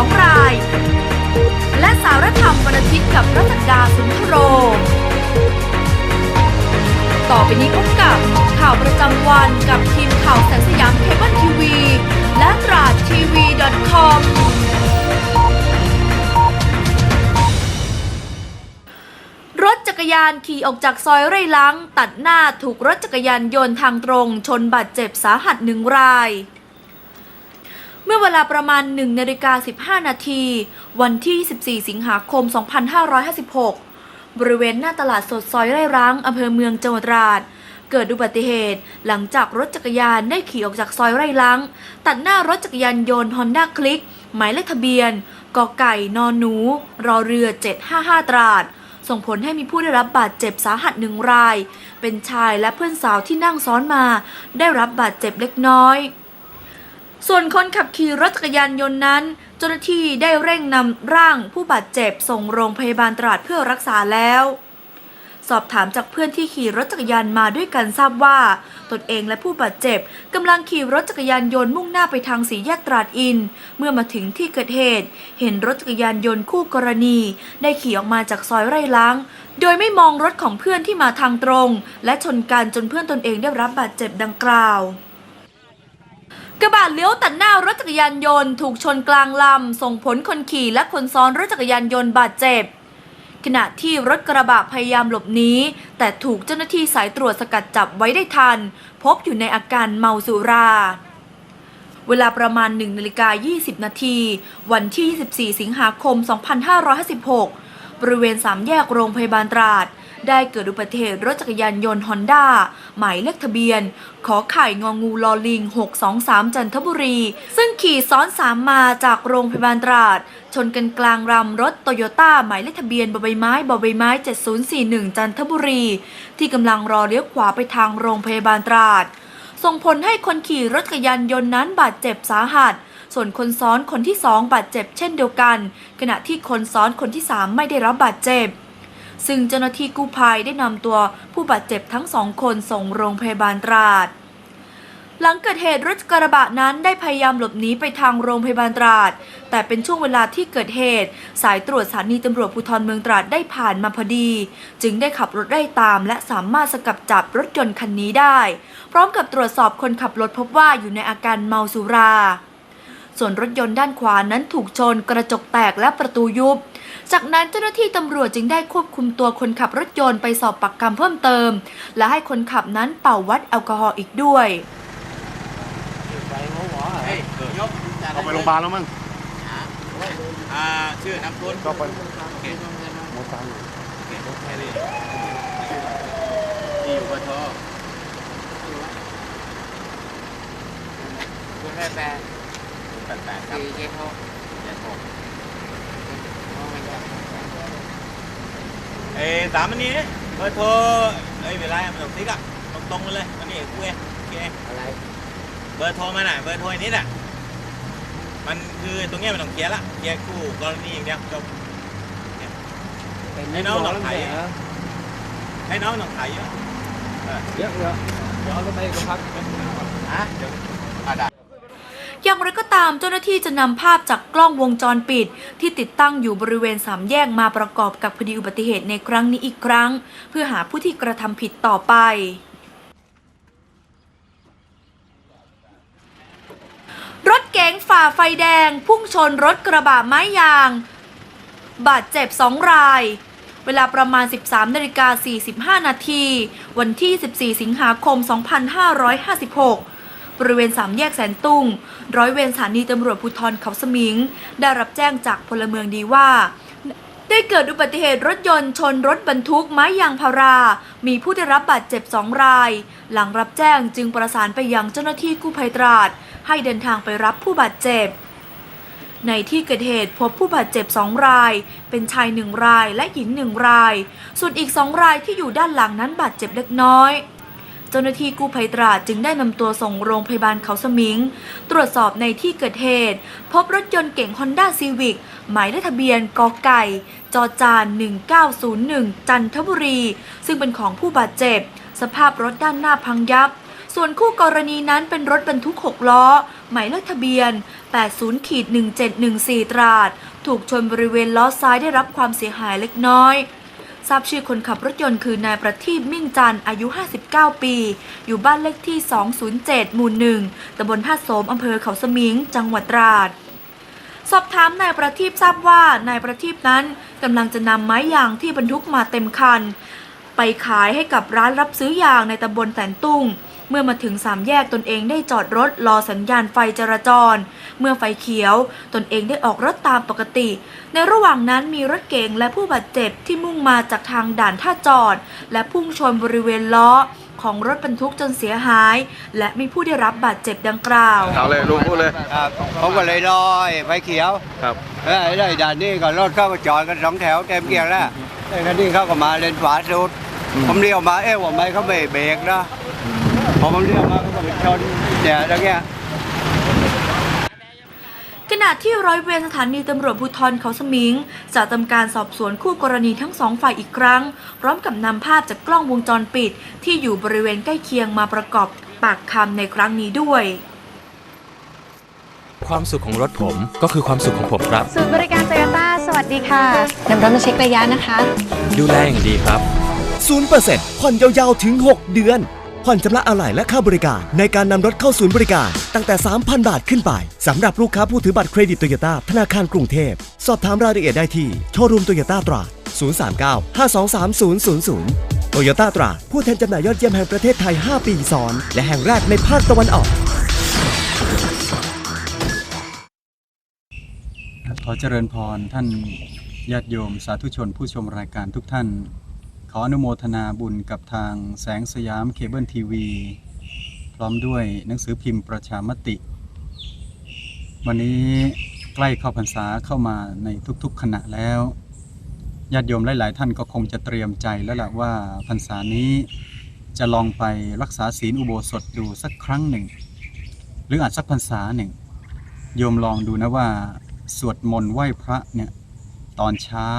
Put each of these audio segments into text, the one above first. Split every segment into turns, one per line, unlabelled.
2 ราย และสารธรรมวันาทิตกับรัตดาสุนทโร ต่อไปนี้พบกับข่าวประจำวันกับทีมข่าวแสงสยามเคเบิลทีวี และตราดทีวี .com รถจักรยานขี่ออกจากซอยไร่ลัง ตัดหน้าถูกรถจักรยานยนต์ทางตรง ชนบาดเจ็บสาหัสหนึ่งราย เมื่อเวลาประมาณ1นาฬิกา15 นาที วันที่24สิงหาคม 2556 บริเวณหน้าตลาดสดซอยไร่ร้างอำเภอเมืองจังหวัดตราด เกิดอุบัติเหตุ หลังจากรถจักรยานได้ขี่ออกจากซอยไร่ล้าง ตัดหน้ารถจักรยานยนต์ฮอนด้าคลิก หมายเลขทะเบียนกอไก่นอนหนู รอเรือ 755 ตราด ส่งผลให้มีผู้ได้รับบาดเจ็บสาหัสหนึ่งราย เป็นชายและเพื่อนสาวที่นั่งซ้อนมา ได้รับบาดเจ็บเล็กน้อย ส่วนคนขับขี่รถจักรยานยนต์นั้น เจ้าหน้าที่ได้เร่งนำร่างผู้บาดเจ็บส่งโรงพยาบาลตราดเพื่อรักษาแล้ว สอบถามจากเพื่อนที่ขี่รถจักรยานมาด้วยกันทราบว่า ตนเองและผู้บาดเจ็บกำลังขี่รถจักรยานยนต์มุ่งหน้าไปทางสีแยกตราดอิน เมื่อมาถึงที่เกิดเหตุ เห็นรถจักรยานยนต์คู่กรณี ได้ขี่ออกมาจากซอยไร่ล้าง โดยไม่มองรถของเพื่อนที่มาทางตรง และชนกันจนเพื่อนตนเองได้รับบาดเจ็บดังกล่าว กระบะเลี้ยวตัดหน้ารถจักรยานยนต์ถูกชนกลางลำ ส่งผลคนขี่และคนซ้อนรถจักรยานยนต์บาดเจ็บ ขณะที่รถกระบะพยายามหลบหนีแต่ถูกเจ้าหน้าที่สายตรวจสกัดจับไว้ได้ทัน พบอยู่ในอาการเมาสุราเวลาประมาณ1นาฬิกา20 นาที วันที่ 24 สิงหาคม 2556 บริเวณสามแยกโรงพยาบาลตราด ได้เกิดอุบัติเหตุรถจักรยานยนต์ฮอนด้าหมายเลขทะเบียน ขอไข่งองูลอลิง 623 จันทบุรี ซึ่งขี่ซ้อนสามมาจากโรงพยาบาลตราด ชนกันกลางรำรถโตโยต้าหมายเลขทะเบียนบใบไม้บใบไม้ 7041 จันทบุรี ที่กำลังรอเลี้ยวขวาไปทางโรงพยาบาลตราด ส่งผลให้คนขี่รถจักรยานยนต์นั้นบาดเจ็บสาหัสส่วนคนซ้อนคนที่สองบาดเจ็บเช่นเดียวกัน ขณะที่คนซ้อนคนที่สามไม่ได้รับบาดเจ็บ ซึ่งเจ้าหน้าที่กู้ภัยได้นำตัวผู้บาดเจ็บทั้งสองคนส่งโรงพยาบาลตราด หลังเกิดเหตุรถกระบะนั้นได้พยายามหลบหนีไปทางโรงพยาบาลตราด แต่เป็นช่วงเวลาที่เกิดเหตุ สายตรวจสถานีตำรวจภูธรเมืองตราดได้ผ่านมาพอดี จึงได้ขับรถไล่ตาม และสามารถสกัดจับรถยนต์คันนี้ได้ พร้อมกับตรวจสอบคนขับรถพบว่าอยู่ในอาการเมาสุรา ส่วนรถยนต์ด้านขวานั้นถูกชนกระจกแตกและประตูยุบ จากนั้นเจ้าหน้าที่ตำรวจจึงได้ควบคุมตัวคนขับรถยนต์ไปสอบปากคำเพิ่มเติม และให้คนขับนั้นเป่าวัดแอลกอฮอล์อีกด้วย
เฮ้ยยก
เอาไปโรงพยาบาลแล้วมั้ง
อ่าชื่อนามสกุล
ก็ไป
โอเค
หมดตังค์
โอเคแค่นี้ที่อยู่บนโทรคุณแม่แปดแปดแปดครับเจ็ดหกเจ็ดหก เอ้ยสามอันนี้เบอร์โทรเอ้ยเวลาไม่ต้องติ๊กอะตรงๆมาเลยวันนี้กูเองโอเคอะไร เบอร์โทรมาหน่ะเบอร์โทรอันนี้น่ะ มันคือตรงเนี้ยมันต้องเคลียร์ละเคลียร์คู่กรณีอย่างเดียวจบให้น้องลองถ่ายให้น้องลองถ่ายเยอะ
เยอะเลยเดี๋ยวเอารถไปโรงพัก
ฮะ เดี๋ยวอะได้
อย่างไรก็ตามเจ้าหน้าที่จะนำภาพจากกล้องวงจรปิด ที่ติดตั้งอยู่บริเวณสามแยกมาประกอบกับคดีอุบัติเหตุในครั้งนี้อีกครั้ง เพื่อหาผู้ที่กระทำผิดต่อไปรถเก๋งฝ่าไฟแดง พุ่งชนรถกระบะไม้ยาง บาดเจ็บ 2 ราย เวลาประมาณ 13นาฬิกา45 นาที วันที่ 14 สิงหาคม 2556 บริเวณสามแยกแสนตุ้ง ร้อยเวรสถานีตำรวจภูธรเขาสมิง ได้รับแจ้งจากพลเมืองดีว่า ได้เกิดอุบัติเหตุรถยนต์ชนรถบรรทุกไม้ยางพารา มีผู้ได้รับบาดเจ็บสองราย หลังรับแจ้งจึงประสานไปยังเจ้าหน้าที่กู้ภัยตราด ให้เดินทางไปรับผู้บาดเจ็บในที่เกิดเหตุพบผู้บาดเจ็บสองราย เป็นชายหนึ่งรายและหญิงหนึ่งราย ส่วนอีกสองรายที่อยู่ด้านหลังนั้นบาดเจ็บเล็กน้อย เจ้าหน้าที่กู้ภัยตราดจึงได้นำตัวส่งโรงพยาบาลเขาสมิง ตรวจสอบในที่เกิดเหตุ พบรถยนต์เก๋ง Honda Civic หมายเลขทะเบียนกอไก่ จอจาน 1901 จันทบุรี ซึ่งเป็นของผู้บาดเจ็บ สภาพรถด้านหน้าพังยับ ส่วนคู่กรณีนั้นเป็นรถบรรทุก 6 ล้อ หมายเลขทะเบียน 80ขีด1714 ตราด ถูกชนบริเวณล้อซ้ายได้รับความเสียหายเล็กน้อย ทราบชื่อคนขับรถยนต์คือนายประทีปมิ่งจันอายุ 59 ปี อยู่บ้านเลขที่ 207 หมู่1ตำบลท่าโสมอำเภอเขาสมิง จังหวัดตราด สอบถามนายประทีปทราบว่านายประทีปนั้นกำลังจะนำไม้ยางที่บรรทุกมาเต็มคัน ไปขายให้กับร้านรับซื้อยางในตำบลแสนตุ้ง เมื่อมาถึงสามแยกตนเองได้จอดรถรอสัญญาณไฟจราจร เมื่อไฟเขียว ตนเองได้ออกรถตามปกติ ในระหว่างนั้นมีรถเก๋งและผู้บาดเจ็บที่มุ่งมาจากทางด่านท่าจอด และพุ่งชนบริเวณล้อของรถบรรทุกจนเสียหาย และมีผู้ได้รับบาดเจ็บดังกล่าว
เอาเลยลุงพูดเลย
ครับผมก็เลยรอไอ้ไฟเขียว
ครับ
เอ้ยได้ด่านนี้ก็รถเข้ามาจอดกันสองแถวเต็มเกียร์แล้วไอ้คันนี้เข้าก็มาเลนขวาสุด ผมเลี้ยวมาเอ๊ะว่าไม่เขาไม่เบรกนะ พอผมเลี้ยวมาเขาก็ไปชนเนี่ยตรงเงี้ย
ขณะที่ร้อยเวรสถานีตำรวจภูธรเขาสมิงจะทำการสอบสวนคู่กรณีทั้งสองฝ่ายอีกครั้ง พร้อมกับนำภาพจากกล้องวงจรปิด ที่อยู่บริเวณใกล้เคียงมาประกอบปากคำในครั้งนี้ด้วย
ความสุขของรถผมก็คือความสุขของผมครับ
ศูนย์บริการโตโยต้าสวัสดีค่ะนำรถมาเช็คระยะนะคะ
ดูแลอย่างดีครับ
0%ผ่อนยาวๆถึง 6 เดือน ผ่อนชำระอะไหล่และค่าบริการ ในการนำรถเข้าศูนย์บริการ ตั้งแต่ 3,000 บาทขึ้นไปสำหรับลูกค้าผู้ถือบัตรเครดิตโตโยต้าธนาคารกรุงเทพ สอบถามรายละเอียดได้ที่โชว์รูมโตโยต้าตราด039 523 000โตโยต้าตราดผู้แทนจำหน่ายยอดเยี่ยมแห่งประเทศไทย 5 ปีซ้อน และแห่งแรกในภาคตะวันออก
ขอเจริญพรท่านญาติโยมสาธุชนผู้ชมรายการทุกท่าน ขออนุโมทนาบุญกับทางแสงสยามเคเบิลทีวี พร้อมด้วยหนังสือพิมพ์ประชามติ วันนี้ใกล้เข้าพรรษาเข้ามาในทุกๆขณะแล้วญาติโยมหลาย ๆ ท่านก็คงจะเตรียมใจแล้วล่ะว่าพรรษานี้จะลองไปรักษาศีลอุโบสถดูสักครั้งหนึ่ง หรืออาจสักพรรษาหนึ่ง โยมลองดูนะว่า สวดมนต์ไหว้พระเนี่ยตอนเช้า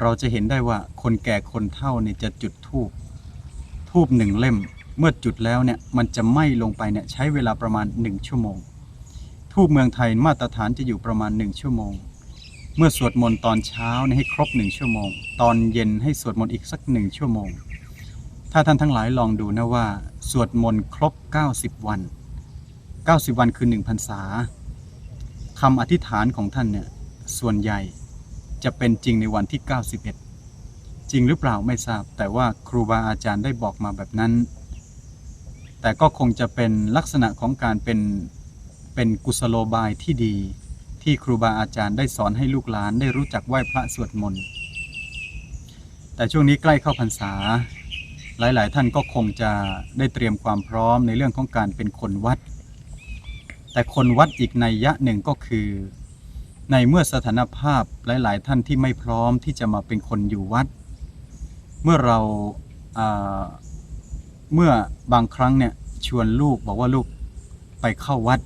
เราจะเห็นได้ว่าคนแก่คนเฒ่าเนี่ยจะจุดธูปธูปหนึ่งเล่ม เมื่อจุดแล้วเนี่ยมันจะไหม้ลงไปเนี่ยใช้เวลาประมาณ 1 ชั่วโมงธูปเมืองไทยมาตรฐานจะอยู่ประมาณ 1 ชั่วโมง เมื่อสวดมนต์ตอนเช้าเนี่ยให้ครบ 1 ชั่วโมง ตอนเย็นให้สวดมนต์อีกสักหนึ่งชั่วโมง ถ้าท่านทั้งหลายลองดูนะว่า สวดมนต์ครบ 90 วัน 90 วันคือ1พรรษาคำอธิษฐานของท่านเนี่ยส่วนใหญ่ จะเป็นจริงในวันที่ 91 จริงหรือเปล่าไม่ทราบ แต่ว่าครูบาอาจารย์ได้บอกมาแบบนั้น แต่ก็คงจะเป็นลักษณะของการเป็นเป็นกุศโลบายที่ดี ที่ครูบาอาจารย์ได้สอนให้ลูกหลานได้รู้จักไหว้พระสวดมนต์แต่ช่วงนี้ใกล้เข้าพรรษา หลาย ๆ ท่านก็คงจะได้เตรียมความพร้อมในเรื่องของการเป็นคนวัด แต่คนวัดอีกในยยะหนึ่งก็คือ ในเมื่อสถานภาพหลาย ๆ ท่านที่ไม่พร้อมที่จะมาเป็นคนอยู่วัด เมื่อเราเมื่อบางครั้งเนี่ยชวนลูกบอกว่าลูกไปเข้าวัด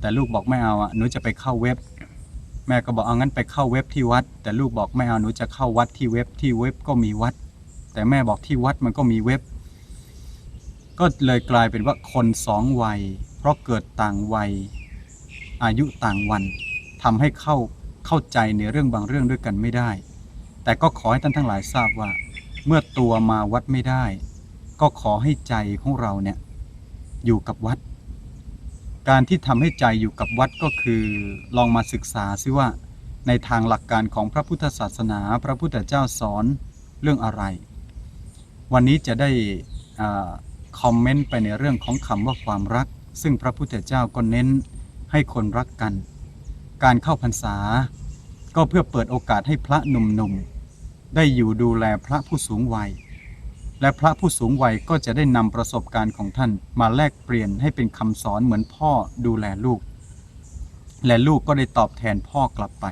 แต่ลูกบอกไม่เอาอะหนูจะไปเข้าเว็บ แม่ก็บอกเอางั้นไปเข้าเว็บที่วัด แต่ลูกบอกไม่เอาหนูจะเข้าวัดที่เว็บที่เว็บก็มีวัด แต่แม่บอกที่วัดมันก็มีเว็บ ก็เลยกลายเป็นว่าคนสองวัย เพราะเกิดต่างวัย อายุต่างวัน ทำให้เข้าเข้าใจในเรื่องบางเรื่องด้วยกันไม่ได้ แต่ก็ขอให้ท่านทั้งหลายทราบว่า เมื่อตัวมาวัดไม่ได้ ก็ขอให้ใจของเราเนี่ยอยู่กับวัด การที่ทำให้ใจอยู่กับวัดก็คือลองมาศึกษาซิว่า ในทางหลักการของพระพุทธศาสนา พระพุทธเจ้าสอนเรื่องอะไร วันนี้จะได้อคอมเมนต์ไปในเรื่องของคำว่าความรัก ซึ่งพระพุทธเจ้าก็เน้นให้คนรักกัน การเข้าพรรษา ก็เพื่อเปิดโอกาสให้พระหนุ่มๆ ได้อยู่ดูแลพระผู้สูงวัย และพระผู้สูงวัยก็จะได้นำประสบการณ์ของท่านมาแลกเปลี่ยนให้เป็นคำสอนเหมือนพ่อดูแลลูก และลูกก็ได้ตอบแทนพ่อกลับไป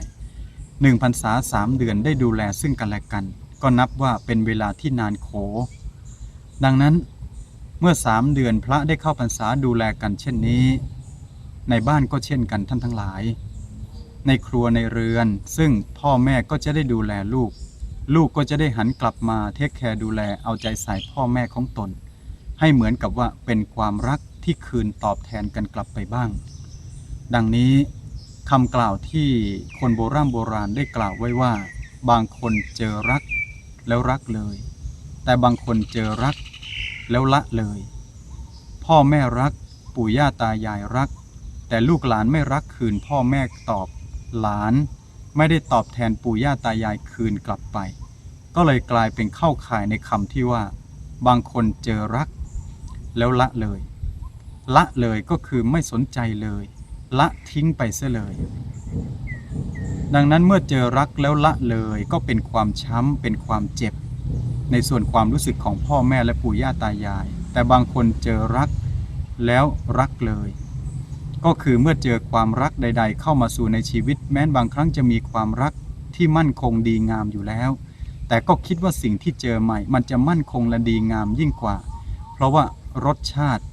หนึ่งพรรษาสามเดือนได้ดูแลซึ่งกันและกัน ก็นับว่าเป็นเวลาที่นานโข ดังนั้นเมื่อสามเดือนพระได้เข้าพรรษาดูแลกันเช่นนี้ ในบ้านก็เช่นกันท่านทั้งหลาย ในครัวในเรือน ซึ่งพ่อแม่ก็จะได้ดูแลลูก ลูกก็จะได้หันกลับมาเทคแคร์ดูแลเอาใจใส่พ่อแม่ของตน ให้เหมือนกับว่าเป็นความรักที่คืนตอบแทนกันกลับไปบ้าง ดังนี้คำกล่าวที่คนโบราณโบราณได้กล่าวไว้ว่า บางคนเจอรักแล้วรักเลย แต่บางคนเจอรักแล้วละเลย พ่อแม่รัก ปู่ย่าตายายรัก แต่ลูกหลานไม่รักคืนพ่อแม่ตอบ หลานไม่ได้ตอบแทนปู่ย่าตายายคืนกลับไป ก็เลยกลายเป็นเข้าข่ายในคำที่ว่า บางคนเจอรัก แล้วละเลย ละเลยก็คือไม่สนใจเลย ละทิ้งไปเสียเลย ดังนั้นเมื่อเจอรักแล้วละเลยก็เป็นความช้ำเป็นความเจ็บ ในส่วนความรู้สึกของพ่อแม่และปู่ย่าตายาย แต่บางคนเจอรักแล้วรักเลย ก็คือเมื่อเจอความรักใด ๆ เข้ามาสู่ในชีวิต แม้นบางครั้งจะมีความรักที่มั่นคงดีงามอยู่แล้ว แต่ก็คิดว่าสิ่งที่เจอใหม่ มันจะมั่นคงและดีงามยิ่งกว่า เพราะว่ารสชาติ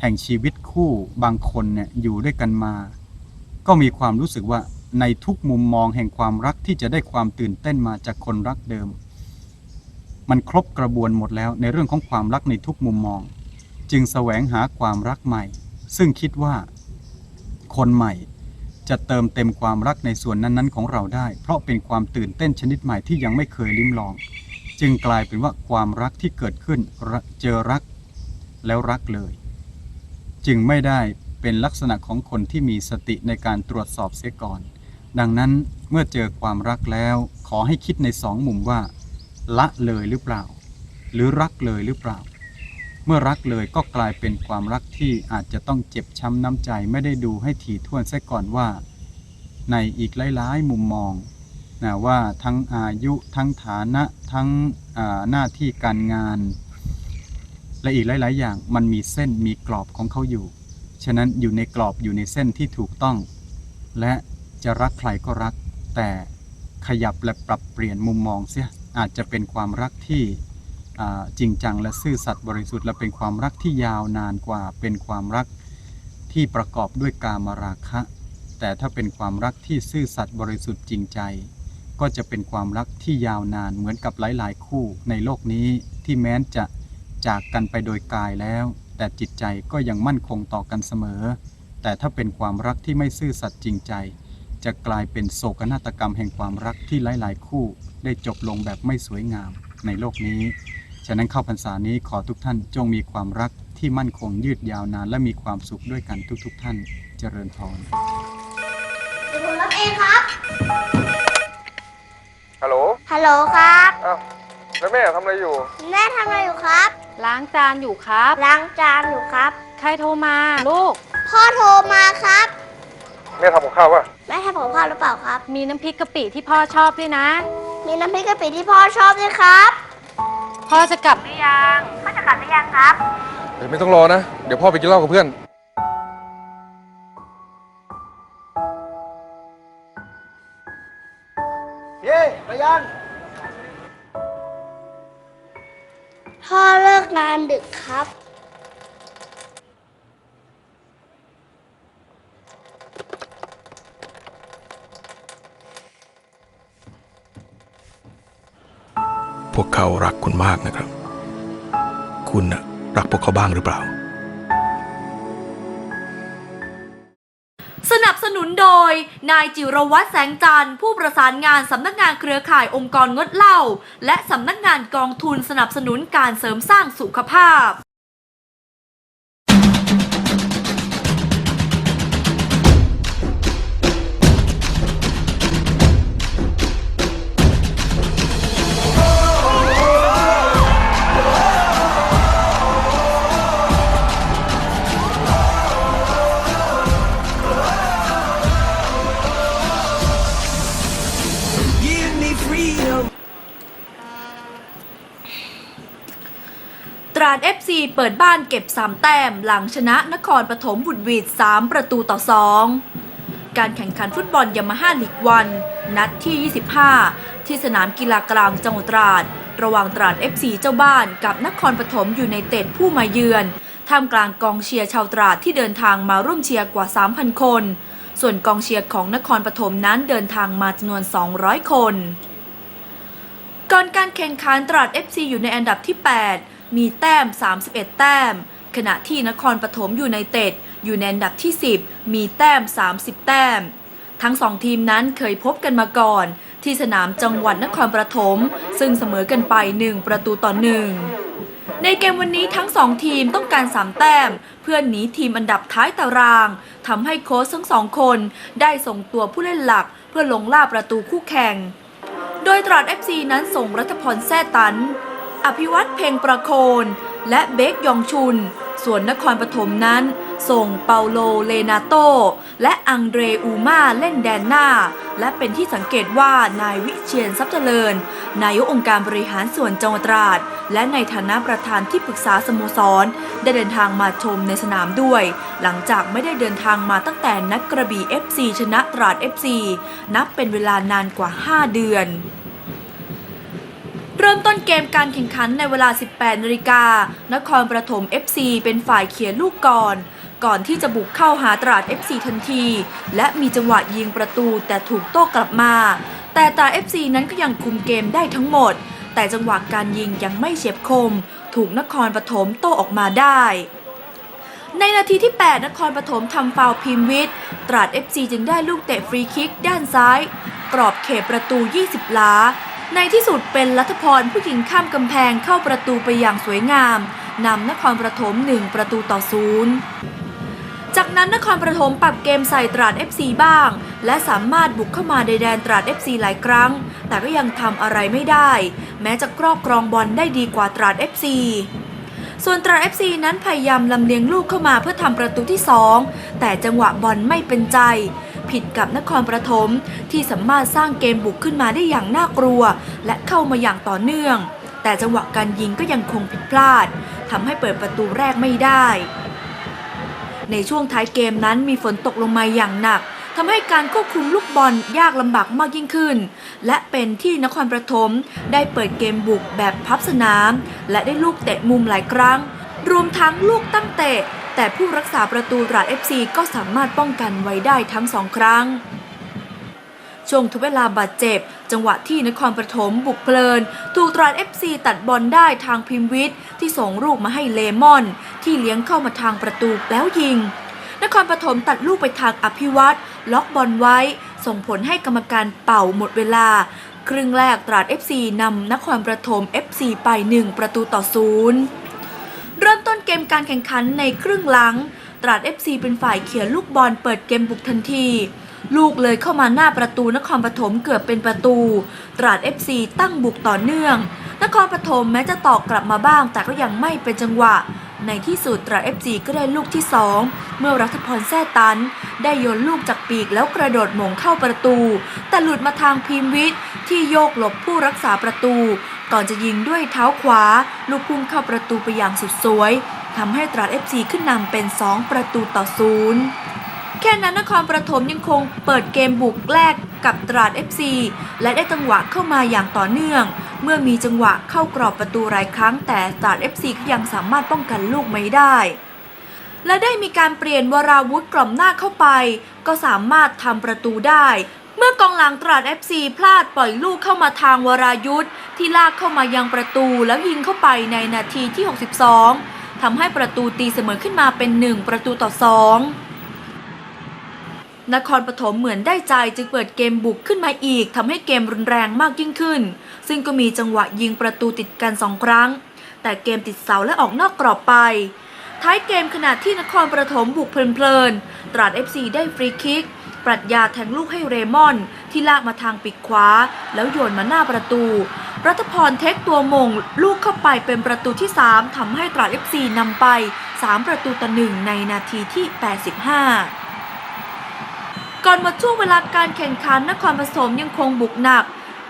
แห่งชีวิตคู่บางคนเนี่ยอยู่ด้วยกันมา ก็มีความรู้สึกว่าในทุกมุมมองแห่งความรักที่จะได้ความตื่นเต้นมาจากคนรักเดิม มันครบกระบวนหมดแล้วในเรื่องของความรักในทุกมุมมอง จึงแสวงหาความรักใหม่ ซึ่งคิดว่า คนใหม่ จะเติมเต็มความรักในส่วนนั้นๆ ของเราได้ เพราะเป็นความตื่นเต้นชนิดใหม่ที่ยังไม่เคยลิ้มลอง จึงกลายเป็นว่าความรักที่เกิดขึ้นเจอรักแล้วรักเลย จึงไม่ได้เป็นลักษณะของคนที่มีสติในการตรวจสอบเสียก่อน ดังนั้นเมื่อเจอความรักแล้ว ขอให้คิดในสองมุมว่า ละเลยหรือเปล่า หรือรักเลยหรือเปล่า เมื่อรักเลยก็กลายเป็นความรักที่อาจจะต้องเจ็บช้ำน้ำใจไม่ได้ดูให้ถี่ถ้วนซะก่อนว่า ในอีกหลายๆมุมมองนะว่าทั้งอายุทั้งฐานะทั้งหน้าที่การงาน และอีกหลาย ๆ อย่างมันมีเส้นมีกรอบของเขาอยู่ ฉะนั้นอยู่ในกรอบอยู่ในเส้นที่ถูกต้อง และจะรักใครก็รัก แต่ขยับและปรับเปลี่ยนมุมมองเสียอาจจะเป็นความรักที่ จริงจังและซื่อสัตย์บริสุทธิ์และเป็นความรักที่ยาวนานกว่า เป็นความรักที่ประกอบด้วยกามราคะ แต่ถ้าเป็นความรักที่ซื่อสัตย์บริสุทธิ์จริงใจ ก็จะเป็นความรักที่ยาวนานเหมือนกับหลาย ๆ คู่ในโลกนี้ที่แม้นจะจากกันไปโดยกายแล้ว แต่จิตใจก็ยังมั่นคงต่อกันเสมอ แต่ถ้าเป็นความรักที่ไม่ซื่อสัตย์จริงใจ จะกลายเป็นโศกนาฏกรรมแห่งความรักที่หลาย ๆ คู่ ได้จบลงแบบไม่สวยงามในโลกนี้ ฉะนั้นเข้าพรรษานี้ขอทุกท่านจงมีความรักที่มั่นคงยืดยาวนาน และมีความสุขด้วยกันทุกๆท่านเจริญพร
ผมรับเองครับ
ฮัลโหล
ฮัลโหลครับ
อ้าวแล้วแม่ทำอะไรอยู่
แม่ทำอะไรอยู่ครับ
ล้างจานอยู่ครับ
ล้างจานอยู่ครับ
ใครโทรมาลูก
พ่อโทรมาครับ
แม่ทำกับข้าวป่ะ
แม่ทำกับข้าวหรือเปล่าครับ
มีน้ำพริกกะปิที่พ่อชอบด้วยนะ
มีน้ำพริกกะปิที่พ่อชอบด้วยครับ
พ่อจะกลับหรือยัง
พ่อจะกลับหรือยังครับ
เดี๋ยวไม่ต้องรอนะ เดี๋ยวพ่อไปกินเหล้ากับเพื่อน
เย้ไปยัง
พ่อเลิกงานดึกครับ
เขารักคุณมากนะครับ คุณรักพวกเขาบ้างหรือเปล่า
สนับสนุนโดย นายจิรวัตรแสงจันทร์ผู้ประสานงานสำนักงานเครือข่ายองค์กรงดเหล้าและสำนักงานกองทุนสนับสนุนการเสริมสร้างสุขภาพ เปิดบ้านเก็บ 3 แต้มหลังชนะนครปฐมบุตรวีด 3 ประตูต่อ 2 การแข่งขันฟุตบอลยามาฮ่าลีกวัน นัดที่ 25 ที่สนามกีฬากลางจังหวัดตราด ระหว่างตราด FC เจ้าบ้านกับนครปฐมอยู่ในเต็ดผู้มาเยือนท่ามกลางกองเชียร์ชาวตราดที่เดินทางมาร่วมเชียร์กว่า 3,000 คน ส่วนกองเชียร์ของนครปฐมนั้นเดินทางมาจำนวน 200 คน ก่อนการแข่งขันตราด FC อยู่ในอันดับที่ 8มีแต้ม 31 แต้ม ขณะที่นครปฐมอยู่ในเต็ดอยู่ในอันดับที่ 10 มีแต้ม 30 แต้ม ทั้งสองทีมนั้นเคยพบกันมาก่อน ที่สนามจังหวัดนครปฐมซึ่งเสมอกันไป 1 ประตูต่อหนึ่งในเกมวันนี้ทั้งสองทีมต้องการ 3 แต้ม เพื่อหนีทีมอันดับท้ายตารางทำให้โค้ชทั้งสองคนได้ส่งตัวผู้เล่นหลักเพื่อลงล่าประตูคู่แข่ง โดยตราด FC นั้นส่งรัฐพรแซ่ตัน อภิวัตเพ่งประโคน และเบคยองชุน ส่วนนครปฐมนั้น ส่งเปาโลเลนาโต และอังเดรอูมาเล่นแดนหน้า และเป็นที่สังเกตว่านายวิเชียนทรัพย์เจริญ นายกองค์การบริหารส่วนจังหวัดตราด และในฐานะประธานที่ปรึกษาสโมสร ได้เดินทางมาชมในสนามด้วย หลังจากไม่ได้เดินทางมาตั้งแต่นักกระบี่ FC ชนะตราด FC นับเป็นเวลานานกว่า 5 เดือน เริ่มต้นเกมการแข่งขันในเวลา 18นาฬิกานครปฐม FC เป็นฝ่ายเขียนลูกก่อน ก่อนที่จะบุกเข้าหาตราด FC ทันที และมีจังหวะยิงประตูแต่ถูกโต้กลับมา แต่ตราด FC นั้นก็ยังคุมเกมได้ทั้งหมด แต่จังหวะการยิงยังไม่เฉียบคม ถูกนครปฐมโต้ออกมาได้ ในนาทีที่ 8 นครปฐมทำฟาวพิมพ์วิทย์ตราด FC จึงได้ลูกเตะฟรีคิกด้านซ้าย กรอบเขตประตู 20 ล้า ในที่สุดเป็นรัฐพรผู้ยิงข้ามกำแพงเข้าประตูไปอย่างสวยงามนำนครปฐม1ประตูต่อศูนย์จากนั้นนครปฐมปรับเกมใส่ตราด FC บ้าง และสามารถบุกเข้ามาในแดนตราด FC หลายครั้ง แต่ก็ยังทำอะไรไม่ได้ แม้จะครอบครองบอลได้ดีกว่าตราด FC ส่วนตรา FC นั้นพยายามลำเลียงลูกเข้ามาเพื่อทำประตูที่ 2 แต่จังหวะบอลไม่เป็นใจ ผิดกับนครปฐมที่สามารถสร้างเกมบุกขึ้นมาได้อย่างน่ากลัว และเข้ามาอย่างต่อเนื่อง แต่จังหวะการยิงก็ยังคงผิดพลาดทำให้เปิดประตูแรกไม่ได้ ในช่วงท้ายเกมนั้นมีฝนตกลงมาอย่างหนักทำให้การควบคุมลูกบอลยากลำบากมากยิ่งขึ้น และเป็นที่นครปฐมได้เปิดเกมบุกแบบพับสนาม และได้ลูกเตะมุมหลายครั้ง รวมทั้งลูกตั้งเตะ แต่ผู้รักษาประตูตราด FC ก็สามารถป้องกันไว้ได้ทั้งสองครั้ง ช่วงทุกเวลาบาดเจ็บ จังหวะที่นครปฐมบุกเพลิน ถูกตราด FC ตัดบอลได้ทางพิมพ์วิทย์ที่ส่งลูกมาให้เลมอน ที่เลี้ยงเข้ามาทางประตูแล้วยิง นครปฐมตัดลูกไปทางอภิวัตรล็อกบอลไว้ ส่งผลให้กรรมการเป่าหมดเวลา ครึ่งแรกตราด FC นำนครปฐม FC ไป 1 ประตูต่อศูนย์ นเกมการแข่งขันในครึ่งหลัง ตราด FC เป็นฝ่ายเขียนลูกบอลเปิดเกมบุกทันที ลูกเลยเข้ามาหน้าประตูนครปฐมเกือบเป็นประตู ตราด FC ตั้งบุกต่อเนื่อง นครปฐมแม้จะตอกกลับมาบ้าง แต่ก็ยังไม่เป็นจังหวะ ในที่สุดตราด FC ก็ได้ลูกที่ 2 เมื่อรัฐพรแซ่ตัน ได้โยนลูกจากปีกแล้วกระโดดหม่งเข้าประตู แต่หลุดมาทางพิมพ์วิทย์ที่โยกหลบผู้รักษาประตู ก่อนจะยิงด้วยเท้าขวา ลูกพุ่งเข้าประตูไปอย่างสุดสวยทำให้ตราด FC ขึ้นนำเป็น 2 ประตูต่อศูนย์แค่นั้นนครปฐมยังคงเปิดเกมบุกแรกกับตราด FC และได้จังหวะเข้ามาอย่างต่อเนื่อง เมื่อมีจังหวะเข้ากรอบประตูหลายครั้ง แต่ตราด FC ก็ยังสามารถป้องกันลูกไม่ได้ และได้มีการเปลี่ยนวราวุธกล่อมหน้าเข้าไป ก็สามารถทำประตูได้ มื่อกองหลังตราด FC พลาดปล่อยลูกเข้ามาทางวรายุทธที่ลากเข้ามายังประตูแล้วยิงเข้าไปในนาทีที่ 62 ทำให้ประตูตีเสมอขึ้นมาเป็น 1 ประตูต่อ 2 นครปฐมเหมือนได้ใจจึงเปิดเกมบุกขึ้นมาอีกทำให้เกมรุนแรงมากยิ่งขึ้น ซึ่งก็มีจังหวะยิงประตูติดกันสองครั้ง แต่เกมติดเสาและออกนอกกรอบไปท้ายเกมขณะที่นครปฐมบุกเพลินๆตราด FC ได้ฟรีคิก ปรัชญาแทงลูกให้เรมอน ที่ลากมาทางปีกขวา แล้วโยนมาหน้าประตู รัฐพรเทคตัวมง ลูกเข้าไปเป็นประตูที่ 3ทำให้ตราด FC นำไป 3 ประตูต่อหนึ่งในนาทีที่ 85 ก่อนหมดช่วงเวลาการแข่งขันนครปฐมยังคงบุกหนัก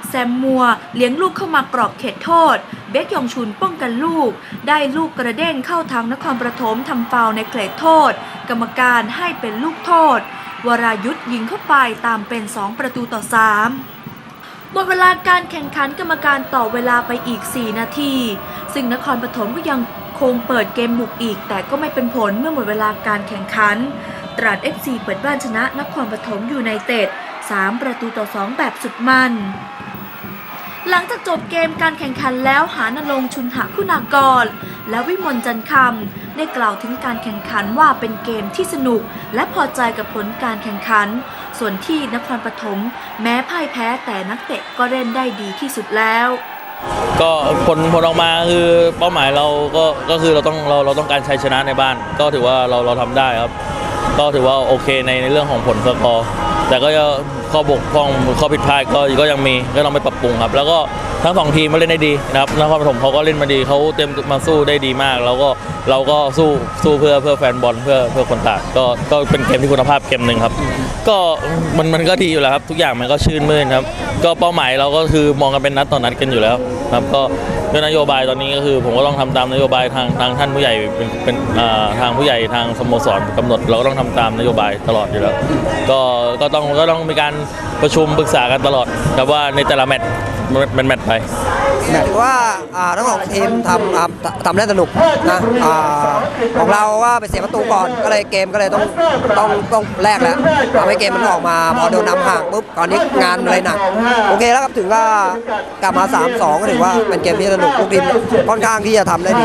แซมมัวเลี้ยงลูกเข้ามากรอบเขตโทษ เบคยองชุนป้องกันลูก ได้ลูกกระเด้งเข้าทางนครปฐมทำฟาวในเขตโทษ กรรมการให้เป็นลูกโทษ วรายุทธยิงเข้าไปตามเป็น 2 ประตูต่อ 3 หมดเวลาการแข่งขันกรรมการต่อเวลาไปอีก 4 นาที ซึ่งนครปฐมก็ยังคงเปิดเกมบุกอีก แต่ก็ไม่เป็นผลเมื่อหมดเวลาการแข่งขัน ตราด FC เปิดบ้านชนะนครปฐมอยู่ในเต็ด 3 ประตูต่อ 2 แบบสุดมันหลังจากจบเกมการแข่งขันแล้วหานรงชุนหะคุณากร และวิมลจันคำได้กล่าวถึงการแข่งขันว่าเป็นเกมที่สนุก และพอใจกับผลการแข่งขัน ส่วนที่นครปฐมแม้พ่ายแพ้แต่นักเตะก็เล่นได้ดีที่สุดแล้ว
ก็ผลผลออกมาคือเป้าหมายเราก็ก็คือเราต้องเราเราต้องการชัยชนะในบ้าน ก็ถือว่าเราเราทำได้ครับ ก็ถือว่าโอเคในในเรื่องของผลสกอร์แต่ก็ข้อบกพร่องข้อผิดพลาดก็ก็ยังมีก็ต้องไปปรับปรุงครับ แล้วก็ ทั้งสองทีมมาเล่นได้ดีนะครับนครปฐมเขาก็เล่นมาดีเขาเต็มมาสู้ได้ดีมาก แล้วก็เราก็สู้สู้เพื่อเพื่อแฟนบอลเพื่อเพื่อคนตากก็ก็เป็นเกมที่คุณภาพเกมหนึ่งครับ ก็มันมันก็ดีอยู่แล้วครับ ทุกอย่างมันก็ชื่นมื่นครับ ก็เป้าหมายเราก็คือมองกันเป็นนัดต่อนนัดกันอยู่แล้วครับก็ ด้วยนโยบายตอนนี้ก็คือ ผมก็ต้องทำตามนโยบายทางทางท่านผู้ใหญ่เป็นเป็นอ่าทางผู้ใหญ่ทางสโมสรกำหนด เราก็ต้องทำตามนโยบายตลอดอยู่แล้วก็ก็ต้องก็ต้องมีการประชุมปรึกษากันตลอดแต่ว่าในแต่ละแมตช์มันแมตช์ไป
ถือว่าอ่าทั้งสองทีมทำทำได้สนุกนะของเราว่าไปเสียประตูก่อนก็เลยเกมก็เลยต้องต้องต้องแลกแล้วทำให้เกมมันออกมาพอโดนนำห่างปุ๊บตอนนี้งานเลยหนักโอเคแล้วครับถึงว่ากลับมา 3-2 ก็ถือว่าเป็นเกมที่สนุกทุกทีมค่อนข้างที่จะทำได้ดี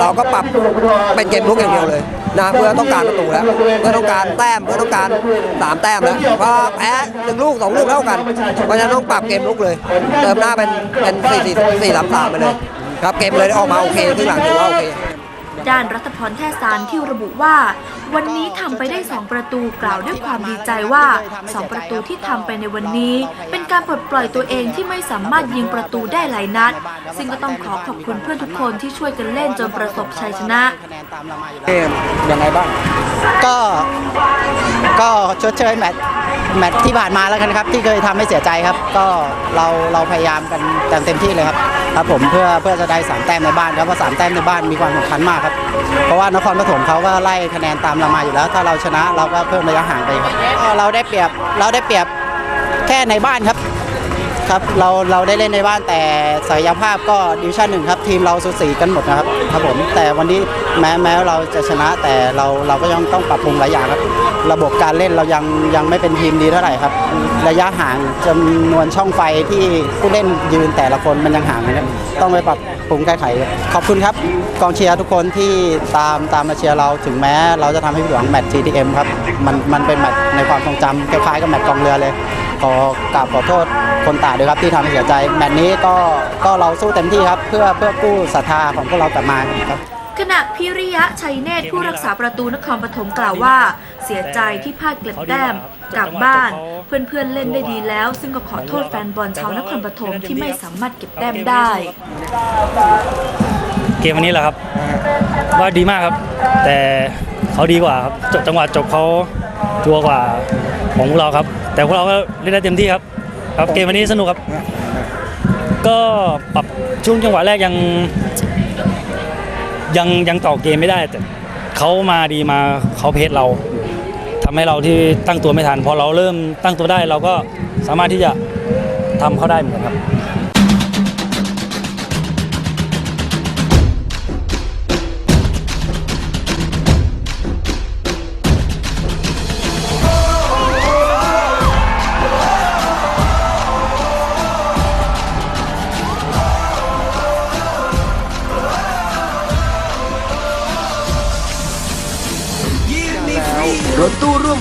เราก็ปรับเป็นเกมลุกอย่างเดียวเลย นะเพื่อต้องการประตูแล้วเพื่อต้องการแต้มเพื่อต้องการสามแต้มแล้วเพราะแพ้หนึ่งลูกสองลูกเท่ากันเพราะฉะนั้นต้องปรับเกมลุกเลยเติมหน้าเป็นเป็นสี่สี่สี่สามสามไปเลยครับเกมเลยออกมาโอเคครึ่หลังถือว่าโอเค
ด้านรัตพรแท่สารที่ระบุว่า วันนี้ทำไปได้ 2 ประตูกล่าวด้วยความดีใจว่า 2 ประตูที่ทำไปในวันนี้ เป็นการปลดปล่อยตัวเองที่ไม่สามารถยิงประตูได้หลายนัด ซึ่งก็ต้องขอขอบคุณเพื่อนทุกคนที่ช่วยกันเล่นจนประสบชัยชนะ
เกมยังไงบ้าง
ก็ก็ชดเชยแมตช์แมตช์ที่ผ่านมาแล้วกันครับ ที่เคยทำให้เสียใจครับ ก็เราเราพยายามกันเต็มที่เลยครับครับผมเพื่อเพื่อจะได้สามแต้มในบ้านครับเพราะสามแต้มในบ้านมีความสำคัญมากครับเพราะว่านครปฐมเขาก็ไล่คะแนนตามเรามาอยู่แล้ว ถ้าเราชนะเราก็เพิ่มระยะห่างไปครับก็เราได้เปรียบเราได้เปรียบ แค่ในบ้านครับ ครับเราเราได้เล่นในบ้านแต่ศักยภาพก็ดิวชั่นหนึ่งครับ ทีมเราสูสีกันหมดนะครับครับผมแต่วันนี้แม้แม้เราจะชนะแต่เราเราก็ยังต้องปรับปรุงหลายอย่างครับ ระบบการเล่นเรายังยังไม่เป็นทีมดีเท่าไหร่ครับ ระยะห่างจำนวนช่องไฟที่ผู้เล่นยืนแต่ละคนมันยังห่างนะครับต้องไปปรับปรุงแก้ไข ขอบคุณครับกองเชียร์ทุกคนที่ตามตามมาเชียร์เราถึงแม้ เราจะทำให้ผิดหวังแมตช์ GTM ครับมันมันเป็นแมตช์ในความทรงจำคล้ายๆกับแมตช์กองเรือเลยขอกราบขอโทษ คนตาด้วยครับที่ทำให้เสียใจแมตช์นี้ก็ก็เราสู้เต็มที่ครับ เพื่อเพื่อกู้ศรัทธาของพวกเรากลับมาครับ
ขณะพิริยะชัยเนตรผู้รักษาประตูนครปฐมกล่าวว่า เสียใจที่พลาดเก็บแต้มกลับบ้าน เพื่อนๆเล่นได้ดีแล้ว ซึ่งก็ขอโทษแฟนบอลชาวนครปฐมที่ไม่สามารถเก็บแต้มได้
เกมวันนี้แหละครับ ว่าดีมากครับ แต่เขาดีกว่าครับจบจังหวะจบเขาทัวร์กว่าของพวกเราครับ แต่พวกเราก็เล่นได้เต็มที่ครับ ครับเกมวันนี้สนุกครับ ก็ปรับช่วงจังหวะแรกยัง ยังยังต่อเกมไม่ได้ แต่เขามาดีมาเขาเพจเราทำให้เราที่ตั้งตัวไม่ทันพอเราเริ่มตั้งตัวได้เราก็สามารถที่จะทำเขาได้เหมือนกันครับ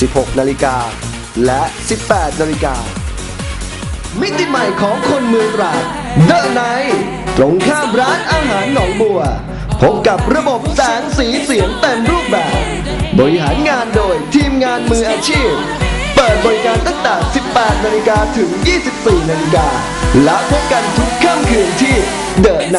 16 นาฬิกา และ 18 นาฬิกา มิติใหม่ของคนเมืองตราดเดอะไนตรงข้ามร้านอาหารหนองบัว พบกับระบบแสงสีเสียงเต็มรูปแบบ บริหารงานโดยทีมงานมืออาชีพ เปิดบริการตั้งแต่ 18 นาฬิกาถึง 24 นาฬิกา และพบกันทุกค่ำคืนที่เดอะไน